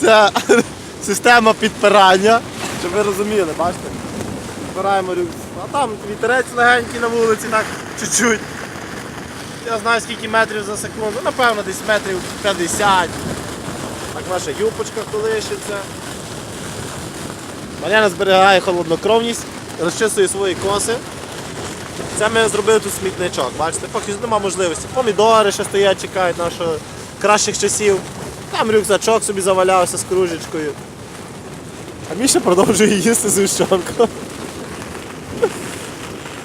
Це система підпирання, щоб ви розуміли, бачите? Збираємо рюкзак. А там вітерець легенький на вулиці, так чуть-чуть. Я знаю скільки метрів за секунду, ну, напевно десь метрів 50. Так ваша юпочка колишиться. Мар'яна зберігає холоднокровність, розчисує свої коси. Це ми зробили тут смітничок, бачите, поки ж нема можливості. Помідори ще стоять, чекають нашого кращих часів. Там рюкзачок собі завалявся з кружечкою. А Міша продовжує їсти згущенку.